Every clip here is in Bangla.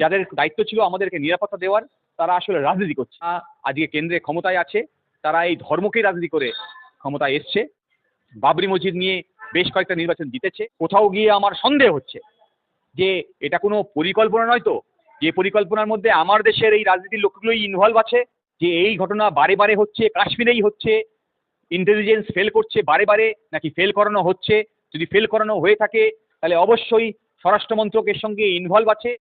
যাদের দায়িত্ব ছিল আমাদেরকে নিরাপত্তা দেওয়ার, তারা আসলে রাজনীতি করছে। আজকে কেন্দ্রে ক্ষমতায় আছে, তারা এই ধর্মকেই রাজনীতি করে ক্ষমতায় এসছে। বাবরি মসজিদ নিয়ে বেশ কয়েকটা নির্বাচন জিতেছে। কোথাও গিয়ে আমার সন্দেহ হচ্ছে যে এটা কোনো পরিকল্পনা নয় তো? যে পরিকল্পনার মধ্যে আমার দেশের এই রাজনীতির লোকগুলোই ইনভলভ আছে, যে এই ঘটনা বারে বারে হচ্ছে, কাশ্মীরেই হচ্ছে ইন্টেলিজেন্স ফেল করছে বারে বারে, নাকি ফেল করানো হচ্ছে? যদি ফেল করানো হয়ে থাকে, তাহলে অবশ্যই স্বরাষ্ট্র মন্ত্রকের সঙ্গে ইনভলভ আছে।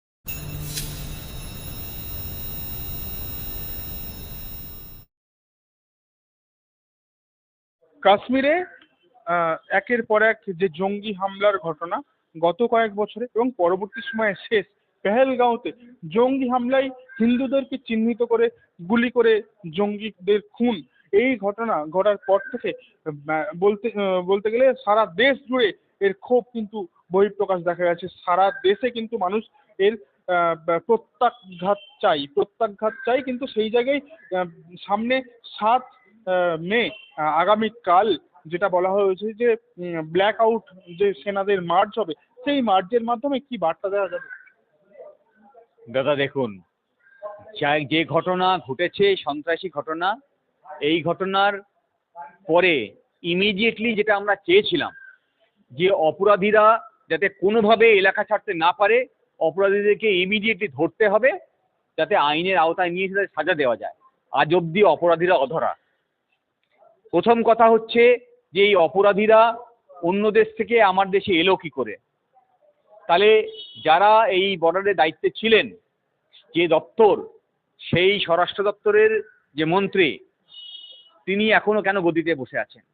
কাশ্মীরে একের পর এক যে জঙ্গি হামলার ঘটনা গত কয়েক বছরে এবং পরবর্তী সময়ে শেষ পেহেলগাঁওতে জঙ্গি হামলায় হিন্দুদেরকে চিহ্নিত করে গুলি করে জঙ্গিদের খুন। এই ঘটনা ঘটার পর থেকে বলতে বলতে গেলে সারা দেশ জুড়ে এর ক্ষোভ কিন্তু বহিঃপ্রকাশ দেখা গেছে। সারা দেশে কিন্তু মানুষ এর প্রত্যাঘাত চাই প্রত্যাঘাত চাই কিন্তু সেই জায়গায় সামনে সাত মে আগামীকাল যেটা বলা হয়েছে যে ব্ল্যাক আউট যে সেনাদের মার্চ হবে, সেই মার্চের মাধ্যমে কি বার্তা দেওয়া যাবে? দাদা, দেখুন যা ঘটনা ঘটেছে, সন্ত্রাসী ঘটনা, এই ঘটনার পরে ইমিডিয়েটলি যেটা আমরা চেয়েছিলাম, যে অপরাধীরা যাতে কোনোভাবে এলাকা ছাড়তে না পারে, অপরাধীদেরকে ইমিডিয়েটলি ধরতে হবে, যাতে আইনের আওতায় নিয়ে তাদের সাজা দেওয়া যায়। আজ অবধি অপরাধীরা অধরা। প্রথম কথা হচ্ছে যে এই অপরাধীরা অন্য দেশ থেকে আমার দেশে এলো কি করে? তাহলে যারা এই বর্ডারের দায়িত্বে ছিলেন, যে দপ্তর, সেই স্বরাষ্ট্র দপ্তরের যে মন্ত্রী, তিনি এখনও কেন গদিতে বসে আছেন?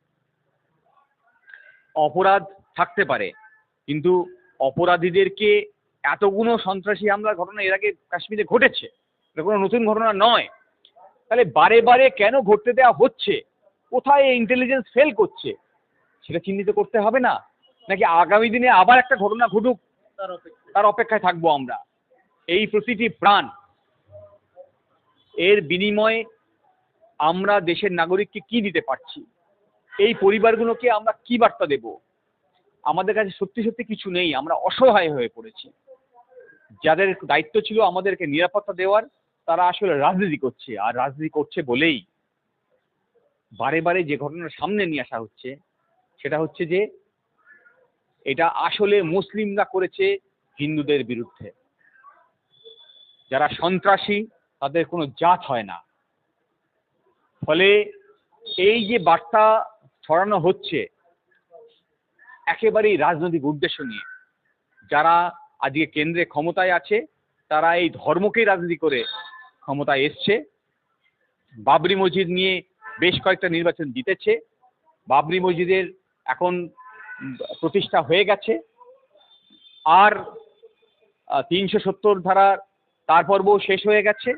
অপরাধ থাকতে পারে, কিন্তু অপরাধীদেরকে এতগুলো সন্ত্রাসী হামলার ঘটনা এর আগে কাশ্মীরে ঘটেছে, এটা কোনো নতুন ঘটনা নয়। তাহলে বারে বারে কেন ঘটতে দেওয়া হচ্ছে? কোথায় এই ইন্টেলিজেন্স ফেল করছে? সেটা চিহ্নিত করতে হবে না। নাকি আগামী দিনে আবার একটা ঘটনা ঘটুক? তার অপেক্ষায় থাকব আমরা। এই প্রতিটি প্রাণ এর বিনিময়ে আমরা দেশের নাগরিককে কি দিতে পারছি? এই পরিবারগুলোকে আমরা কি বার্তা দেব? আমাদের কাছে সত্যি সত্যি কিছু নেই। আমরা অসহায় হয়ে পড়েছি। যাদের দায়িত্ব ছিল আমাদেরকে নিরাপত্তা দেওয়ার তারা আসলে রাজনীতি করছে। আর রাজনীতি করছে বলেই বারে বারে যে ঘটনার সামনে নিয়ে আসা হচ্ছে, সেটা হচ্ছে যে এটা আসলে মুসলিমরা করেছে হিন্দুদের বিরুদ্ধে। যারা সন্ত্রাসী, তাদের কোনো জাত হয় না। ফলে এই যে বার্তা ছড়ানো হচ্ছে, একেবারেই রাজনৈতিক উদ্দেশ্য নিয়ে, যারা আজকে কেন্দ্রে ক্ষমতায় আছে, তারা এই ধর্মকেই রাজনীতি করে ক্ষমতায় এসছে। বাবরি মসজিদ নিয়ে বেশ কয়েকটা নির্বাচন জিতেছে। বাবরি মসজিদের এখন প্রতিষ্ঠা হয়ে গেছে। আর তিনশো সত্তর ধারা তার পর্বও শেষ হয়ে গেছে।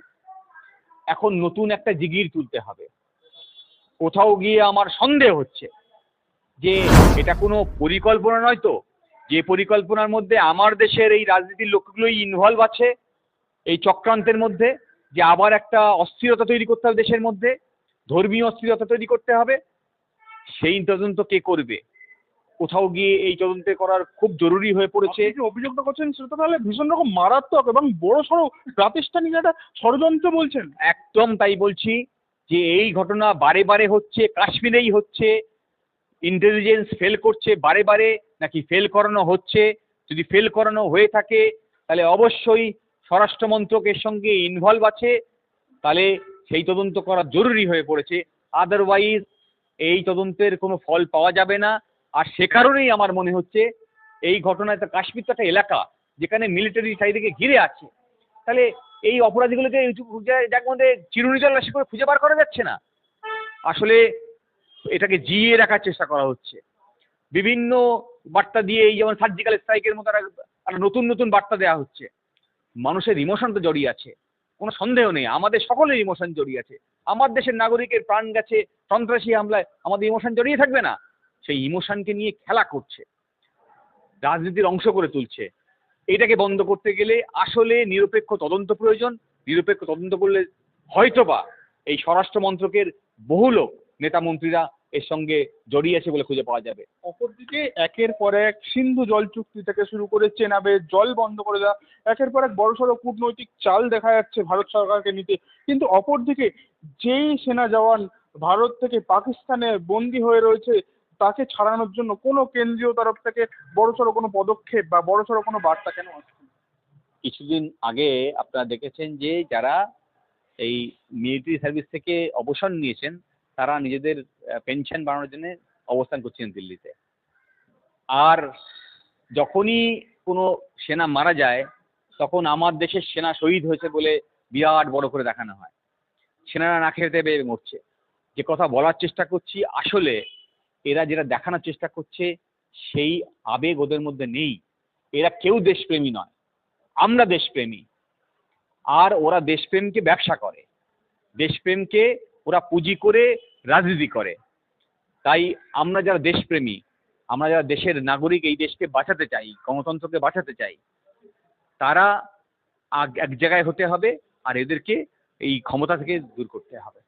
এখন নতুন একটা জিগির তুলতে হবে। কোথাও গিয়ে আমার সন্দেহ হচ্ছে যে এটা কোনো পরিকল্পনা নয় তো। যে পরিকল্পনার মধ্যে আমার দেশের এই রাজনীতির লোকগুলোই ইনভলভ আছে এই চক্রান্তের মধ্যে, যে আবার একটা অস্থিরতা তৈরি করতে হবে দেশের মধ্যে। ধর্মীয় অস্থিরতা তৈরি করতে হবে। সেই তদন্ত কে করবে? কোথাও গিয়ে এই তদন্তে করার খুব জরুরি হয়ে পড়েছে। অভিযোগটা করছেন, সেটা তাহলে ভীষণ রকম মারাত্মক এবং বড় সড়ো প্রাতিষ্ঠানিক একটা ষড়যন্ত্র বলছেন। একদম তাই বলছি যে এই ঘটনা বারে বারে হচ্ছে, কাশ্মীরেই হচ্ছে। ইন্টেলিজেন্স ফেল করছে বারে বারে, নাকি ফেল করানো হচ্ছে? যদি ফেল করানো হয়ে থাকে, তাহলে অবশ্যই স্বরাষ্ট্র মন্ত্রকের সঙ্গে ইনভলভ আছে। তাহলে সেই তদন্ত করা জরুরি হয়ে পড়েছে। আদারওয়াইজ এই তদন্তের কোনো ফল পাওয়া যাবে না। আর সে কারণেই আমার মনে হচ্ছে, এই ঘটনায় তো কাশ্মীর তো একটা এলাকা, যেখানে মিলিটারি চারিদিকে ঘিরে আছে। তাহলে এই অপরাধীগুলোকে যার মধ্যে চিরুনি তল্লাশি করে খুঁজে বার করা যাচ্ছে না? আসলে এটাকে জিয়ে রাখার চেষ্টা করা হচ্ছে। বিভিন্ন বার্তা দিয়ে এই যেমন সার্জিক্যাল স্ট্রাইকের মতো একটা নতুন নতুন বার্তা দেওয়া হচ্ছে। মানুষের ইমোশন তো জড়িয়ে আছে। কোনো সন্দেহ নেই। আমাদের সকলের ইমোশন জড়িয়ে আছে। আমার দেশের নাগরিকের প্রাণ গেছে, সন্ত্রাসী হামলায় আমাদের ইমোশন জড়িয়ে থাকবে না। সেই ইমোশনকে নিয়ে খেলা করছে। রাজনীতির অংশ করে তুলছে। এটাকে বন্ধ করতে গেলে আসলে নিরপেক্ষ তদন্ত প্রয়োজন। নিরপেক্ষ তদন্ত করলে হয়তোবা এই স্বরাষ্ট্র মন্ত্রকের বহু লোক, নেতা মন্ত্রীরা এর সঙ্গে জড়িয়ে আছে বলে খুঁজে পাওয়া যাবে। অপরদিকে একের পর এক সিন্ধু জল চুক্তি থেকে শুরু করে চেনাবে জল বন্ধ করে দেওয়া একের পর এক বড় বড়সড় কূটনৈতিক চাল দেখা যাচ্ছে ভারত সরকারকে নিতে। কিন্তু অপরদিকে যেই সেনা জওয়ান ভারত থেকে পাকিস্তানে বন্দী হয়ে রয়েছে তাকে ছাড়ানোর জন্য কোনো কেন্দ্রীয় তরফ থেকে বড়সড় কোনো পদক্ষেপ বা বড়সড় কোনো বার্তা কেন আসছে কিছুদিন আগে আপনারা দেখেছেন যে যারা এই মিলিটারি সার্ভিস থেকে অবসর নিয়েছেন তারা নিজেদের পেনশন বাড়ানোর জন্য অবস্থান করছিলেন দিল্লিতে। আর যখনই কোনো সেনা মারা যায়, তখন আমার দেশের সেনা শহীদ হয়েছে বলে বিরাট বড় করে দেখানো হয়। সেনারা না খেতে পেয়ে মরছে। যে কথা বলার চেষ্টা করছি, আসলে এরা যেটা দেখানোর চেষ্টা করছে, সেই আবেগ ওদের মধ্যে নেই। এরা কেউ দেশপ্রেমী নয়। আমরা দেশপ্রেমী। আর ওরা দেশপ্রেমকে ব্যবসা করে। দেশপ্রেমকে ওরা পুঁজি করে রাজনীতি করে। তাই আমরা যারা দেশপ্রেমী, আমরা যারা দেশের নাগরিক এই দেশকে বাঁচাতে চাই, গণতন্ত্রকে বাঁচাতে চাই, তারা এক জায়গায় হতে হবে আর এদেরকে এই ক্ষমতা থেকে দূর করতে হবে।